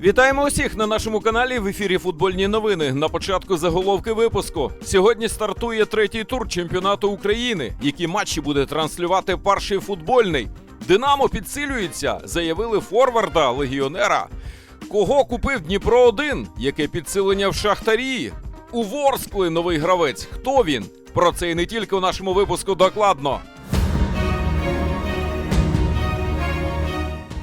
Вітаємо усіх на нашому каналі в ефірі Футбольні новини. На початку заголовки випуску. Сьогодні стартує третій тур чемпіонату України. Які матчі буде транслювати перший футбольний. Динамо підсилюється, заявили форварда легіонера. Кого купив Дніпро 1 Яке підсилення в Шахтарі? У Ворскли новий гравець. Хто він? Про це і не тільки у нашому випуску докладно.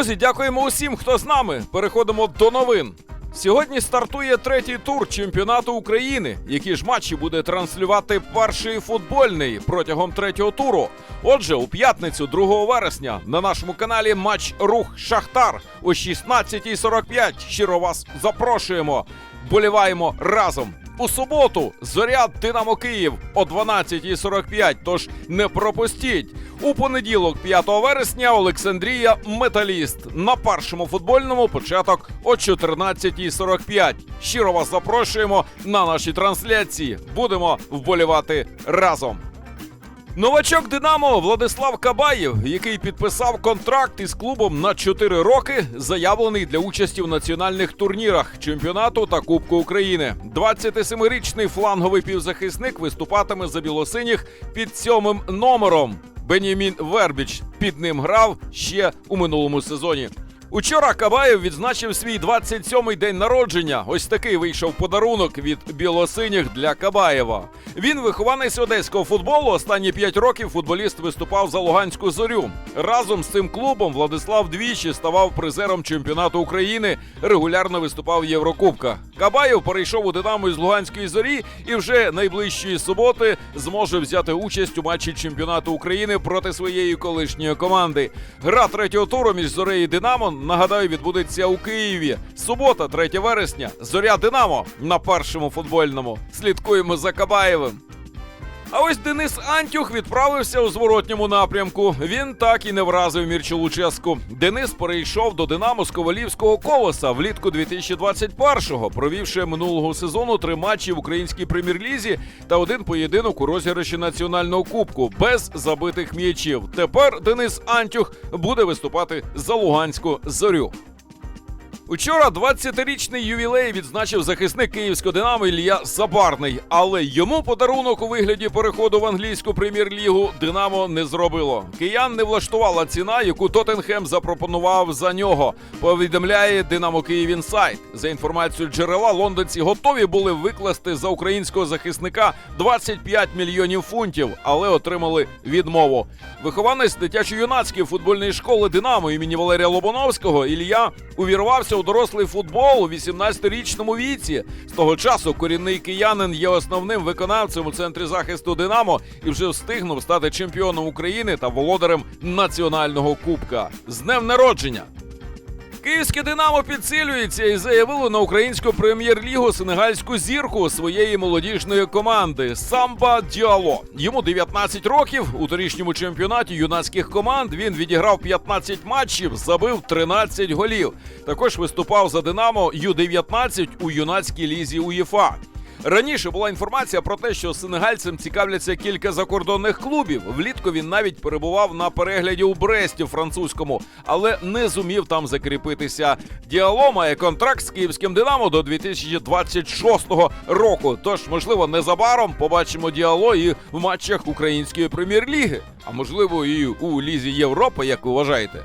Друзі, дякуємо усім, хто з нами. Переходимо до новин. Сьогодні стартує третій тур чемпіонату України. Які ж матчі буде транслювати перший футбольний протягом третього туру? Отже, у п'ятницю, 2 вересня, на нашому каналі матч Рух Шахтар о 16.45. Щиро вас запрошуємо. Боліваємо разом. У суботу зоря Динамо Київ о 12.45, Тож не пропустіть. У понеділок, 5 вересня, Олександрія Металіст. На першому футбольному початок о 14.45. Щиро вас запрошуємо на наші трансляції. Будемо вболівати разом. Новачок Динамо Владислав Кабаєв, який підписав контракт із клубом на 4 роки, заявлений для участі в національних турнірах чемпіонату та Кубку України. 27-річний фланговий півзахисник виступатиме за білосиніх під сьомим номером. Бенімін Вербіч під ним грав ще у минулому сезоні. Учора Кабаєв відзначив свій 27-й день народження. Ось такий вийшов подарунок від білосиніх для Кабаєва. Він вихованець одеського футболу. Останні 5 років футболіст виступав за Луганську зорю. Разом з цим клубом Владислав двічі ставав призером чемпіонату України, регулярно виступав в Єврокубках. Кабаєв перейшов у Динамо із Луганської зорі і вже найближчої суботи зможе взяти участь у матчі чемпіонату України проти своєї колишньої команди. Гра третього туру між Зорею і Динамо нагадаю відбудеться у Києві. Субота, 3 вересня. Зоря Динамо на першому футбольному. Слідкуємо за Кабаєвим. А ось Денис Антюх відправився у зворотньому напрямку. Він так і не вразив Мірчу Луческу. Денис перейшов до Динамо з Ковалівського колоса влітку 2021-го, провівши минулого сезону три матчі в українській прем'єр-лізі та один поєдинок у розіграші національного кубку без забитих м'ячів. Тепер Денис Антюх буде виступати за Луганську зорю. Учора 20-річний ювілей відзначив захисник київського динамо Ілля Забарний, але йому подарунок у вигляді переходу в англійську прем'єр-лігу Динамо не зробило. Киян не влаштувала ціна, яку Тоттенхем запропонував за нього. Повідомляє Динамо Київ Інсайт. За інформацією джерела, лондонці готові були викласти за українського захисника 25 мільйонів фунтів, але отримали відмову. Вихованець дитячо-юнацької футбольної школи Динамо імені Валерія Лобановського Ілля увірвався у дорослий футбол у 18-річному віці. З того часу корінний киянин є основним виконавцем у центрі захисту Динамо і вже встигнув стати чемпіоном України та володарем національного кубка. З днем народження! Київське Динамо підсилюється і заявило на українську прем'єр-лігу сенегальську зірку своєї молодіжної команди Самба Діало. Йому 19 років. У торішньому чемпіонаті юнацьких команд він відіграв 15 матчів, забив 13 голів. Також виступав за Динамо Ю-19 у юнацькій лізі УЄФА. Раніше була інформація про те, що сенегальцем цікавляться кілька закордонних клубів. Влітку він навіть перебував на перегляді у Бресті французькому, але не зумів там закріпитися. Діало має контракт з київським Динамо до 2026 року. Тож, можливо, незабаром побачимо діало і в матчах української прем'єр-ліги, а можливо, і у лізі Європи, як ви вважаєте.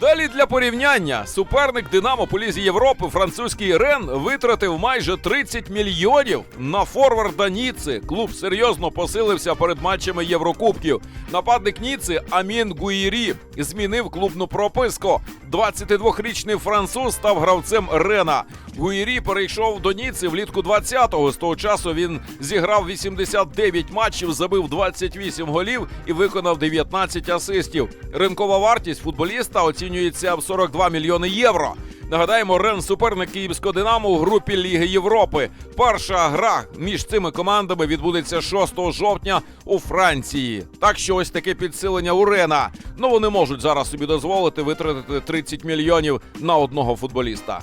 Далі для порівняння суперник Динамо по лізі Європи, французький Рен, витратив майже 30 мільйонів на форварда Ніци. Клуб серйозно посилився перед матчами Єврокубків. Нападник Ніци Амін Гуїрі змінив клубну прописку. 22-річний француз став гравцем Рена. Гуїрі перейшов до Ніци влітку 20-го. З того часу він зіграв 89 матчів, забив 28 голів і виконав 19 асистів. Ринкова вартість футболіста оцінюється в 42 мільйони євро. Нагадаємо, Рен суперник Київського Динамо у групі Ліги Європи. Перша гра між цими командами відбудеться 6 жовтня у Франції. Так що ось таке підсилення у Рена. Ну вони можуть зараз собі дозволити витратити 30 мільйонів на одного футболіста.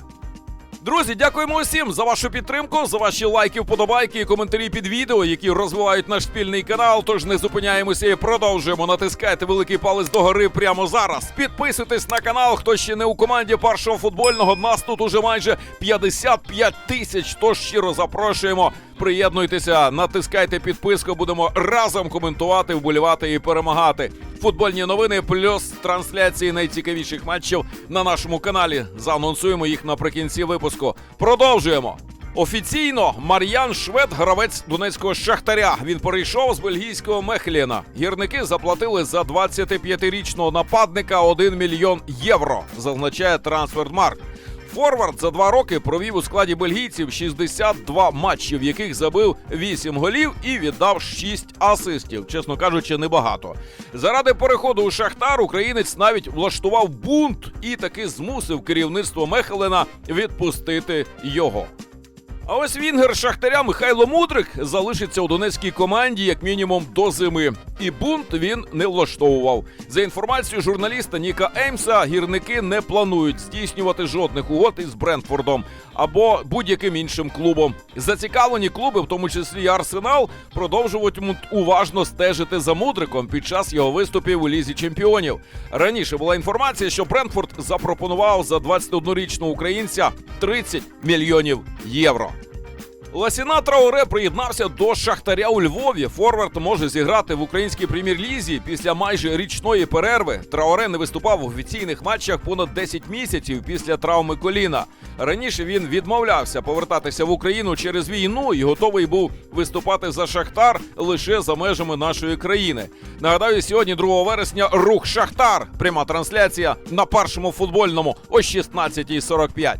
Друзі, дякуємо усім за вашу підтримку, за ваші лайки, вподобайки і коментарі під відео, які розвивають наш спільний канал. Тож не зупиняємося і продовжуємо. Натискайте великий палець догори прямо зараз. Підписуйтесь на канал, хто ще не у команді першого футбольного. Нас тут уже майже 55 тисяч. Тож щиро запрошуємо. Приєднуйтеся, натискайте підписку. Будемо разом коментувати, вболівати і перемагати. Футбольні новини плюс трансляції найцікавіших матчів на нашому каналі. Заанонсуємо їх наприкінці випуску. Продовжуємо. Офіційно Мар'ян Швед, гравець донецького шахтаря. Він перейшов з бельгійського Мехліна. Гірники заплатили за 25-річного нападника 1 мільйон євро. Зазначає Трансфермарк. Форвард за два роки провів у складі бельгійців 62 матчі, в яких забив 8 голів і віддав 6 асистів. Чесно кажучи, небагато. Заради переходу у Шахтар українець навіть влаштував бунт і таки змусив керівництво Мехелена відпустити його. А ось Вінгер Шахтаря Михайло Мудрик залишиться у донецькій команді як мінімум до зими. І бунт він не влаштовував. За інформацією журналіста Ніка Еймса, гірники не планують здійснювати жодних угод із Брентфордом або будь-яким іншим клубом. Зацікавлені клуби, в тому числі і Арсенал, продовжуватимуть уважно стежити за Мудриком під час його виступів у лізі чемпіонів. Раніше була інформація, що Брентфорд запропонував за 21-річного українця 30 мільйонів євро. Ласіна Трауре приєднався до Шахтаря у Львові. Форвард може зіграти в українській прем'єр-лізі після майже річної перерви. Трауре не виступав в офіційних матчах понад 10 місяців після травми коліна. Раніше він відмовлявся повертатися в Україну через війну і готовий був виступати за Шахтар лише за межами нашої країни. Нагадаю, сьогодні, 2 вересня, рух Шахтар. Пряма трансляція на першому футбольному о 16.45.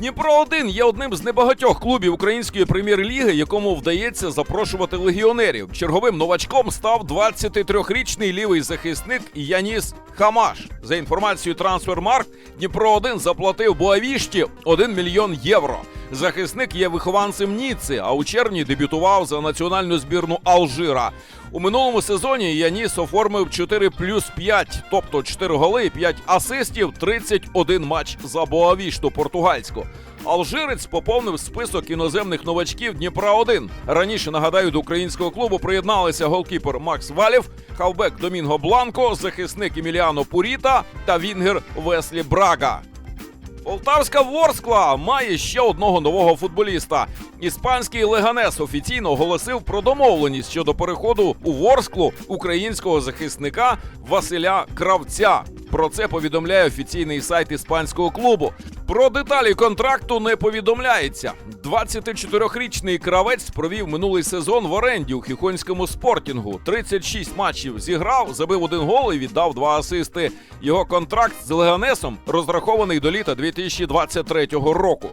Дніпро 1 є одним з небагатьох клубів української прем'єр-ліги, якому вдається запрошувати легіонерів. Черговим новачком став 23-річний лівий захисник Яніс Хамаш. За інформацією Трансфермарк, Дніпро 1 заплатив Боавішті 1 мільйон євро. Захисник є вихованцем Ніци, а у червні дебютував за національну збірну Алжира. У минулому сезоні Яніс оформив 4 плюс 5, тобто 4 голи, 5 асистів, 31 матч за Боавішту португальську. Алжирець поповнив список іноземних новачків Дніпра 1 Раніше нагадаю, до українського клубу приєдналися голкіпер Макс Валів, хавбек Домінго Бланко, захисник Еміліано Пуріта та Вінгер Веслі Брага. Полтавська Ворскла має ще одного нового футболіста. Іспанський Леганес офіційно оголосив про домовленість щодо переходу у Ворсклу українського захисника Василя Кравця. Про це повідомляє офіційний сайт іспанського клубу. Про деталі контракту не повідомляється. 24-річний кравець провів минулий сезон в оренді у хіхонському спортінгу. 36 матчів зіграв, забив один гол і віддав два асисти. Його контракт з Леганесом розрахований до літа 2023 року.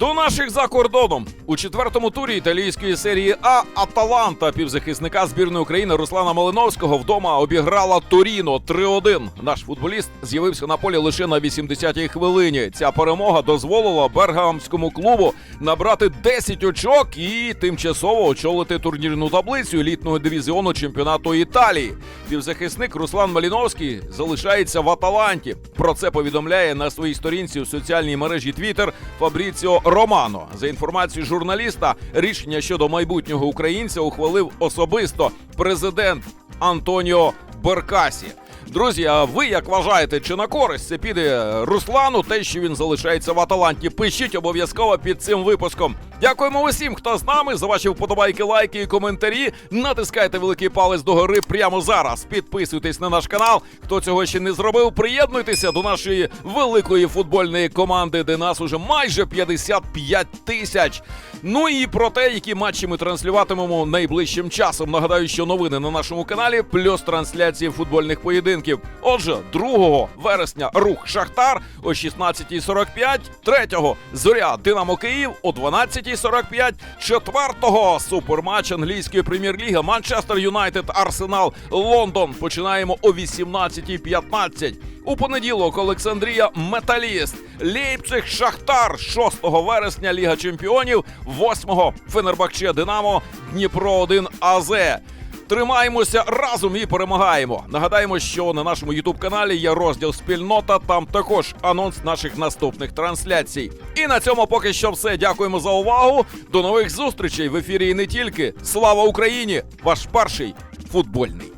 До наших за кордоном у четвертому турі італійської серії А Аталанта півзахисника збірної України Руслана Малиновського вдома обіграла Торіно 3-1. Наш футболіст з'явився на полі лише на 80-й хвилині. Ця перемога дозволила бергамському клубу набрати 10 очок і тимчасово очолити турнірну таблицю елітного дивізіону чемпіонату Італії. Півзахисник Руслан Маліновський залишається в Аталанті. Про це повідомляє на своїй сторінці у соціальній мережі Twitter Фабріціо Романо. За інформацією журналіста, рішення щодо майбутнього українця ухвалив особисто президент Антоніо Беркасі. Друзі, а ви як вважаєте, чи на користь це піде Руслану, те, що він залишається в Аталанті? Пишіть обов'язково під цим випуском. Дякуємо усім, хто з нами за ваші вподобайки, лайки і коментарі. Натискайте великий палець догори прямо зараз. Підписуйтесь на наш канал. Хто цього ще не зробив, приєднуйтеся до нашої великої футбольної команди, де нас уже майже 55 тисяч. Ну і про те, які матчі ми транслюватимемо найближчим часом. Нагадаю, що новини на нашому каналі, плюс трансляції футбольних поєдинків. Отже, 2 вересня рух Шахтар о 16.45, 3 зоря Динамо Київ о 12.45, 4 суперматч англійської прем'єр-ліги Манчестер Юнайтед Арсенал Лондон. Починаємо о 18.15. У понеділок Олександрія Металіст, Лейпциг Шахтар 6 вересня Ліга Чемпіонів, 8 Фенербахче Динамо Дніпро 1 АЗ. Тримаємося разом і перемагаємо. Нагадаємо, що на нашому ютуб каналі є розділ спільнота. Там також анонс наших наступних трансляцій. І на цьому поки що все. Дякуємо за увагу. До нових зустрічей в ефірі і не тільки. Слава Україні! Ваш перший футбольний.